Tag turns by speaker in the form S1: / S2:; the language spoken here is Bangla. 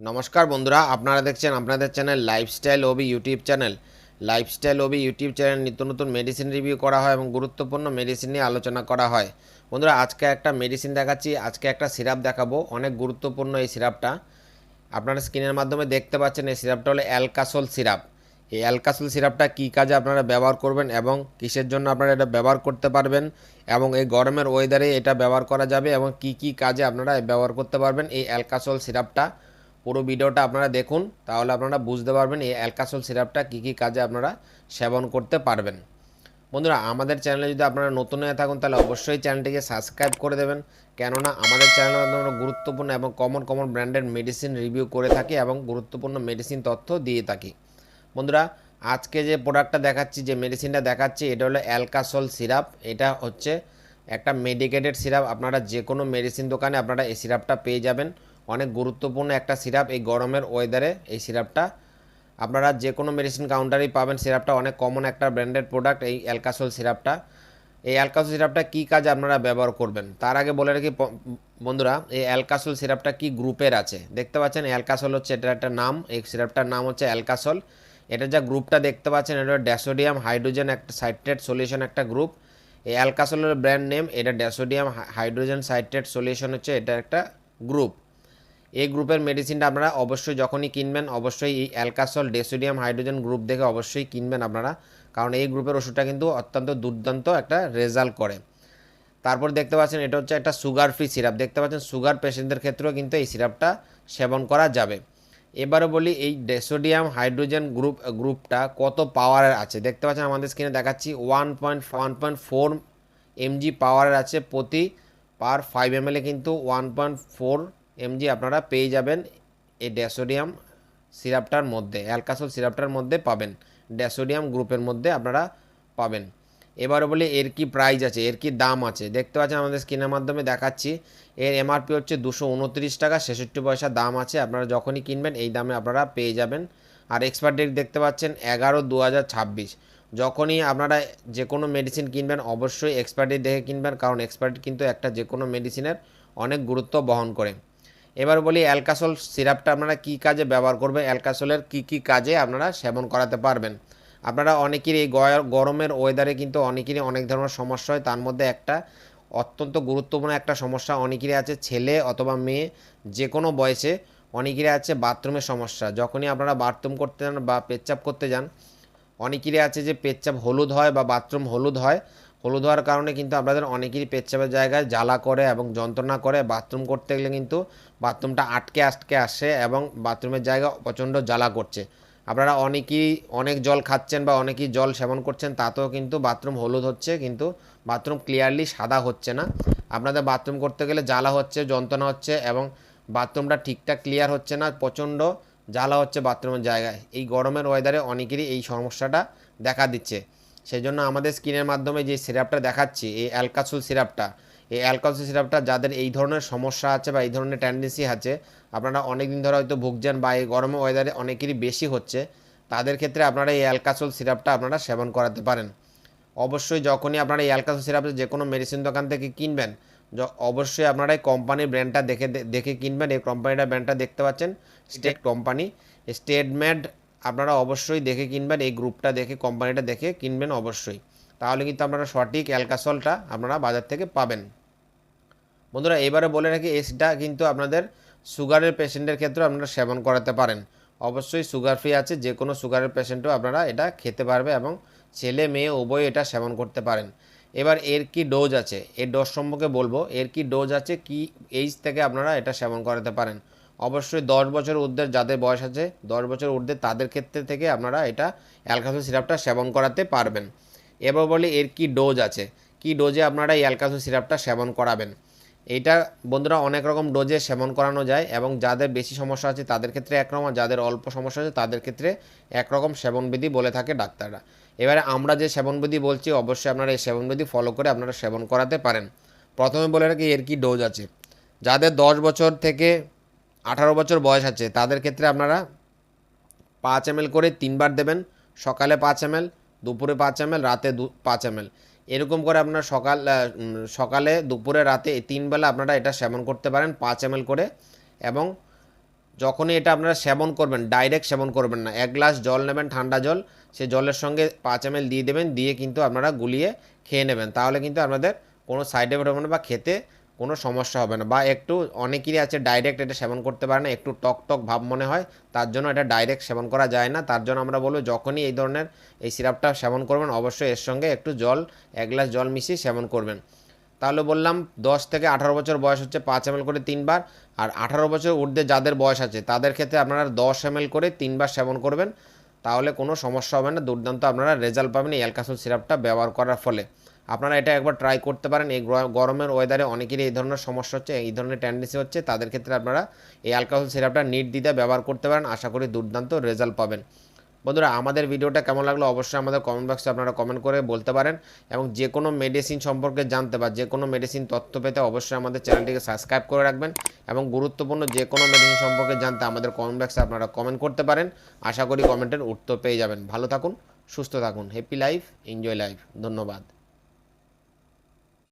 S1: নমস্কার বন্ধুরা, আপনারা দেখছেন আপনাদের channel lifestyle Obi YouTube channel. Lifestyle Obi YouTube channel নিত্য নতুন মেডিসিন রিভিউ করা হয় এবং গুরুত্বপূর্ণ মেডিসিন নিয়ে আলোচনা করা হয়। বন্ধুরা, আজকে একটা মেডিসিন দেখাচ্ছি, আজকে একটা সিরাপ দেখাবো, অনেক গুরুত্বপূর্ণ এই সিরাপটা আপনারা স্ক্রিনের মাধ্যমে দেখতে পাচ্ছেন, এই সিরাপটা হলো অ্যালকাসোল সিরাপ এই অ্যালকাসোল সিরাপটা কী কাজে আপনারা ব্যবহার করবেন এবং কিসের জন্য আপনারা এটা ব্যবহার করতে পারবেন এবং এই গরমের ওয়েদারে এটা ব্যবহার করা যাবে এবং কি কি কাজে আপনারা ব্যবহার করতে পারবেন এই অ্যালকাসোল সিরাপটা পুরো ভিডিওটা আপনারা দেখুন, তাহলে আপনারা বুঝতে পারবেন এই অ্যালকাসোল সিরাপটা কী কী কাজে আপনারা সেবন করতে পারবেন। বন্ধুরা, আমাদের চ্যানেলে যদি আপনারা নতুন হয়ে থাকুন, তাহলে অবশ্যই চ্যানেলটিকে সাবস্ক্রাইব করে দেবেন। কেননা, আমাদের চ্যানেলের মাধ্যমে আমরা গুরুত্বপূর্ণ এবং কমন কমন ব্র্যান্ডের মেডিসিন রিভিউ করে থাকি এবং গুরুত্বপূর্ণ মেডিসিন তথ্য দিয়ে থাকি। বন্ধুরা, আজকে যে প্রোডাক্টটা দেখাচ্ছি, যে মেডিসিনটা দেখাচ্ছি, এটা হলো অ্যালকাসল সিরাপ। এটা হচ্ছে একটা মেডিকেটেড সিরাপ আপনারা যে কোনো মেডিসিন দোকানে আপনারা এই সিরাপটা পেয়ে যাবেন। অনেক গুরুত্বপূর্ণ একটা সিরাপ এই গরমের ওয়েদারে এই সিরাপটা আপনারা যে কোনো মেডিসিন কাউন্টারেই পাবেন সিরাপটা অনেক কমন একটা ব্র্যান্ডেড প্রোডাক্ট এই অ্যালকাসোল সিরাপটা এই অ্যালকাসোল সিরাপটা কী কাজ আপনারা ব্যবহার করবেন? তার আগে বলে রাখি বন্ধুরা, এই অ্যালকাসোল সিরাপটা কি গ্রুপের আছে? দেখতে পাচ্ছেন অ্যালকাসোল হচ্ছে এটার একটা নাম, এই সিরাপটার নাম হচ্ছে অ্যালকাসোল এটা যা গ্রুপটা দেখতে পাচ্ছেন, এটা ড্যাসোডিয়াম হাইড্রোজেন একটা সাইট্রেট সলিউশন একটা গ্রুপ এই অ্যালকাসোলের ব্র্যান্ড নেম, এটা ড্যাসোডিয়াম হাইড্রোজেন সাইট্রেট সলিউশন হচ্ছে, এটা একটা গ্রুপ। এই গ্রুপের মেডিসিনটা আপনারা অবশ্যই যখনই কিনবেন, অবশ্যই এই অ্যালকাসল ডেসোডিয়াম হাইড্রোজেন গ্রুপ দেখে অবশ্যই কিনবেন আপনারা, কারণ এই গ্রুপের ওষুধটা কিন্তু অত্যন্ত দুর্দান্ত একটা রেজাল্ট করে। তারপর দেখতে পাচ্ছেন, এটা হচ্ছে একটা সুগার ফ্রি সিরাপ। দেখতে পাচ্ছেন, সুগার পেশেন্টদের ক্ষেত্রেও কিন্তু এই সিরাপটা সেবন করা যাবে। এবারে বলি, এই ডেসোডিয়াম হাইড্রোজেন গ্রুপ, গ্রুপটা কত পাওয়ারের আছে? দেখতে পাচ্ছেন আমাদের স্ক্রিনে দেখাচ্ছি one point one point four M G পাওয়ারের আছে প্রতি পার ফাইভ এম কিন্তু one point four M G আপনারা পেয়ে যাবেন এই ড্যাসোডিয়াম সিরাপটার মধ্যে অ্যালকাসল সিরাপটার মধ্যে পাবেন। ড্যাসোডিয়াম গ্রুপের মধ্যে আপনারা পাবেন। এবারে বলি, এর কি প্রাইস আছে, এর কি দাম আছে? দেখতে পাচ্ছেন আমাদের স্ক্রিনের মাধ্যমে দেখাচ্ছি। এর এমআরপি হচ্ছে দুশো উনত্রিশ টাকা, ছেষট্টি পয়সা দাম আছে। আপনারা যখনই কিনবেন, এই দামে আপনারা পেয়ে যাবেন। আর এক্সপায়ার ডেট দেখতে পাচ্ছেন, এগারো দু যখনই আপনারা যে কোনো মেডিসিন কিনবেন, অবশ্যই এক্সপায়ার ডেট দেখে কিনবেন, কারণ এক্সপায়ার ডেট কিন্তু একটা যে কোনো মেডিসিনের অনেক গুরুত্ব বহন করে। এবার বলি অ্যালকাসল সিরাপটা আপনারা কী কাজে ব্যবহার করবেন? অ্যালকাসলের কী কী কাজে আপনারা সেবন করাতে পারবেন? আপনারা অনেকেরই এই গরমের ওয়েদারে কিন্তু অনেকেরই অনেক ধরনের সমস্যা হয়। তার মধ্যে একটা অত্যন্ত গুরুত্বপূর্ণ একটা সমস্যা অনেকেরই আছে, ছেলে অথবা মেয়ে যে কোনো বয়সে অনেকেরই আছে বাথরুমের সমস্যা। যখনই আপনারা বাথরুম করতে যান বা পেচ্চাপ করতে যান, অনেকেরই আছে যে পেচ্চাপ হলুদ হয় বা বাথরুম হলুদ হয়। হলুদ হওয়ার কারণে কিন্তু আপনাদের অনেকেরই পেচ্ছাপের জায়গায় জ্বালা করে এবং যন্ত্রণা করে। বাথরুম করতে গেলে কিন্তু বাথরুমটা আটকে আটকে আসে এবং বাথরুমের জায়গা প্রচণ্ড জ্বালা করছে। আপনারা অনেকেই অনেক জল খাচ্ছেন বা অনেকেই জল সেবন করছেন, তাতেও কিন্তু বাথরুম হলুদ হচ্ছে, কিন্তু বাথরুম ক্লিয়ারলি সাদা হচ্ছে না। আপনাদের বাথরুম করতে গেলে জ্বালা হচ্ছে, যন্ত্রণা হচ্ছে এবং বাথরুমটা ঠিকঠাক ক্লিয়ার হচ্ছে না, প্রচণ্ড জ্বালা হচ্ছে বাথরুমের জায়গায়। এই গরমের ওয়েদারে অনেকেরই এই সমস্যাটা দেখা দিচ্ছে। সেই জন্য আমাদের স্কিনের মাধ্যমে যে সিরাপটা দেখাচ্ছি, এই অ্যালকাসুল সিরাপটা এই অ্যালকাসুল সিরাপটা যাদের এই ধরনের সমস্যা আছে বা এই ধরনের টেন্ডেন্সি আছে, আপনারা অনেক দিন ধরে হয়তো ভুগছেন বা এই গরমের ওয়েদারে অনেকেরই বেশি হচ্ছে, তাদের ক্ষেত্রে আপনারা এই অ্যালকাসুল সিরাপটা আপনারা সেবন করাতে পারেন। অবশ্যই যখনই আপনারা এই অ্যালকাসুল সিরাপ যে কোনো মেডিসিন দোকান থেকে কিনবেন অবশ্যই আপনারা এই কোম্পানির ব্র্যান্ডটা দেখে দেখে কিনবেন। এই কোম্পানিটার ব্র্যান্ডটা দেখতে পাচ্ছেন স্টেট কোম্পানি স্টেটমেড আপনারা অবশ্যই দেখে কিনবেন, এই গ্রুপটা দেখে কোম্পানিটা দেখে কিনবেন অবশ্যই। তাহলে কিন্তু আপনারা সঠিক অ্যালকাসলটা আপনারা বাজার থেকে পাবেন। বন্ধুরা, এবারে বলে রাখি এসটা কিন্তু আপনাদের সুগারের পেশেন্টের ক্ষেত্রে আপনারা সেবন করাতে পারেন। অবশ্যই সুগার ফ্রি আছে, যে কোনো সুগারের পেশেন্টও আপনারা এটা খেতে পারবে এবং ছেলে, মেয়ে, উভয় এটা সেবন করতে পারেন। এবার এর কি ডোজ আছে? এর ডোজ সম্পর্কে বলব, এর কি ডোজ আছে, কি এইজ থেকে আপনারা এটা সেবন করাতে পারেন। অবশ্যই দশ বছর ঊর্ধ্বের যাদের বয়স আছে, দশ বছর ঊর্ধ্বে তাদের ক্ষেত্রে থেকে আপনারা এটা অ্যালকাসল সিরাপটা সেবন করাতে পারবেন। এবার বলি, এর কি ডোজ আছে? কি ডোজে আপনারা এই অ্যালকাসল সিরাপটা সেবন করাবেন? এইটা বন্ধুরা অনেক রকম ডোজে সেবন করানো যায় এবং যাদের বেশি সমস্যা আছে তাদের ক্ষেত্রে একরকম আর যাদের অল্প সমস্যা আছে তাদের ক্ষেত্রে একরকম সেবনবিধি বলে থাকে ডাক্তাররা। এবারে আমরা যে সেবনবিধি বলছি অবশ্যই আপনারা এই সেবনবিধি ফলো করে আপনারা সেবন করাতে পারেন। প্রথমে বলে রাখি, এর কি ডোজ আছে? যাদের দশ বছর থেকে আঠারো বছর বয়স আছে, তাদের ক্ষেত্রে আপনারা পাঁচ এম করে তিনবার দেবেন। সকালে পাঁচ এম দুপুরে পাঁচ এম রাতে দু পাঁচ এম এরকম করে আপনার সকাল সকালে দুপুরে রাতে এই তিন বেলা আপনারা এটা সেবন করতে পারেন পাঁচ এম করে এবং যখনই এটা আপনারা সেবন করবেন ডাইরেক্ট সেবন করবেন না। এক গ্লাস জল নেবেন, ঠান্ডা জল, সে জলের সঙ্গে পাঁচ এম দিয়ে দেবেন, দিয়ে কিন্তু আপনারা গুলিয়ে খেয়ে নেবেন। তাহলে কিন্তু আপনাদের কোনো সাইড এফেক্ট হবে না বা খেতে কোনো সমস্যা হবে না। বা একটু অনেকেরই আছে ডাইরেক্ট এটা সেবন করতে পারে না, একটু টক টক ভাব মনে হয়, তার জন্য এটা ডাইরেক্ট সেবন করা যায় না। তার জন্য আমরা বলব যখনই এই ধরনের এই সিরাপটা সেবন করবেন, অবশ্যই এর সঙ্গে একটু জল, এক গ্লাস জল মিশিয়ে সেবন করবেন। তাহলে বললাম দশ থেকে আঠারো বছর বয়স হচ্ছে পাঁচ এম করে তিনবার, আর আঠারো বছর ঊর্ধ্বে যাদের বয়স আছে, তাদের ক্ষেত্রে আপনারা দশ এম করে তিনবার সেবন করবেন। তাহলে কোনো সমস্যা হবে না। দুর্দান্ত আপনারা রেজাল্ট পাবেন এই অ্যালকাসুল সিরাপটা ব্যবহার করার ফলে। আপনারা এটা একবার ট্রাই করতে পারেন। এই গরমের ওয়েদারে অনেকেরই এই ধরনের সমস্যা হচ্ছে, এই ধরনের টেন্ডেন্সি হচ্ছে। তাদের ক্ষেত্রে আপনারা এই অ্যালকাহল সিরাপটা নিট দিতে ব্যবহার করতে পারেন। আশা করি দুর্দান্ত রেজাল্ট পাবেন। বন্ধুরা, আমাদের ভিডিওটা কেমন লাগল অবশ্যই আমাদের কমেন্ট বক্সে আপনারা কমেন্ট করে বলতে পারেন এবং যে কোনো মেডিসিন সম্পর্কে জানতে বা যে কোনো মেডিসিন তথ্য পেতে অবশ্যই আমাদের চ্যানেলটিকে সাবস্ক্রাইব করে রাখবেন এবং গুরুত্বপূর্ণ যে কোনো মেডিসিন সম্পর্কে জানতে আমাদের কমেন্ট বক্সে আপনারা কমেন্ট করতে পারেন। আশা করি কমেন্টের উত্তর পেয়ে যাবেন। ভালো থাকুন, সুস্থ থাকুন। হ্যাপি লাইফ এনজয় লাইফ ধন্যবাদ।